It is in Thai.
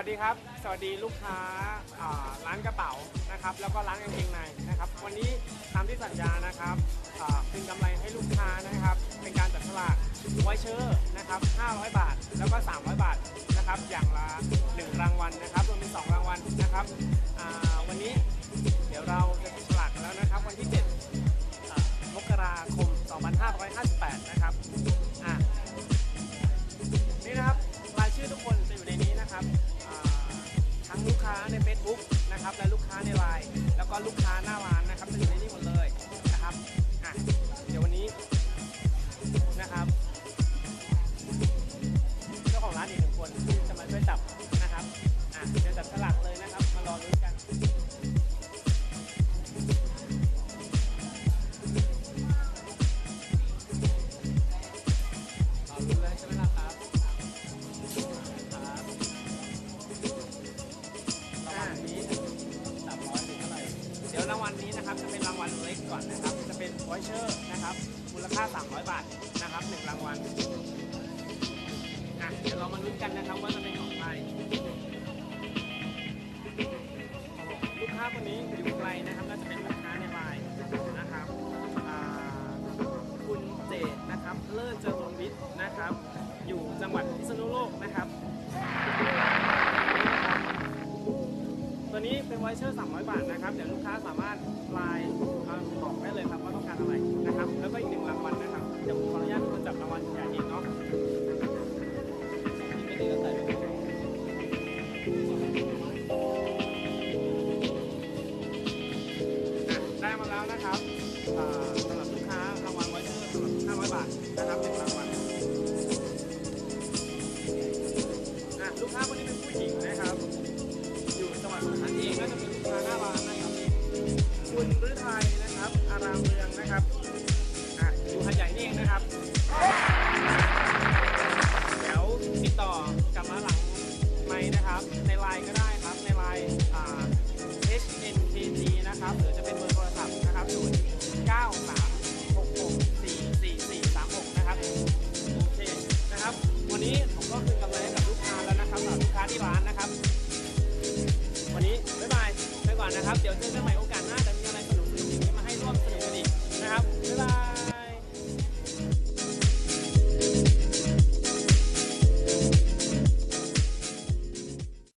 สวัสดีครับ สวัสดีลูกค้าร้านกระเป๋านะครับ แล้วก็ร้านกางเกงในนะครับ วันนี้ตามที่สัญญานะครับคืนกำไรให้ลูกค้านะครับ เป็นการจัดสลากไวเชอร์นะครับ 500 บาท แล้วก็ 300 บาทนะครับ อย่างละ 1 รางวัลนะครับ รวมเป็น 2 ลูกค้าหน้าร้านนะครับจะอยู่ในนี้หมดเลยนะครับอะเดี๋ยววันนี้นะครับเจ้าของร้านอีกหนึ่งคนจะมาช่วยจับนะครับอะเดี๋ยวจับสลากเลยนะครับ จะเป็นรางวัลเล็กก่อนนะครับ จะเป็นวอยเชอร์นะครับ มูลค่า 300 บาทนะครับหนึ่งรางวัลอะเดี๋ยวเรามาลุ้นกันนะครับว่าจะเป็นของใครลูกค้าคนนี้อยู่ไกลนะครับน่าจะเป็นลูกค้าในไลน์นะครับคุณเจตนะครับ เลิศเจริญวิทย์นะครับ อยู่จังหวัดพิษณุโลกนะครับ นี้เป็นไวเชอร์300 บาทนะครับ เดี๋ยวลูกค้าสามารถไลน์บอกได้เลยครับว่าต้องการอะไรนะครับ แล้วก็อีกหนึ่งรางวัลนะครับ เดี๋ยวขออนุญาตคนจับรางวัลใหญ่อีเนาะได้มาแล้วนะครับสำหรับลูกค้ารางวัลไวเชอร์สำหรับ500 บาทนะครับเป็นรางวัลาวเมืองนะครับอะยู่หัใหญ่นี่เองนะครับเดี๋ยวติดต่อกับมาหลังไม่นะครับ ในไลน์ก็ได้ครับในไลน์ h n t c นะครับหรือจะเป็นเบอร์โทรศัพท์นะครับศูนย์เก้าสามหกหกสี่สี่สี่สามหกนะครับโอเคนะครับ วันนี้ผมก็คือกำลังกับลูกค้าแล้วนะครับสำหรับลูกค้าที่ร้านนะครับ วันนี้บ๊ายบายไปก่อนนะครับ เดี๋ยวเจอกันใหม่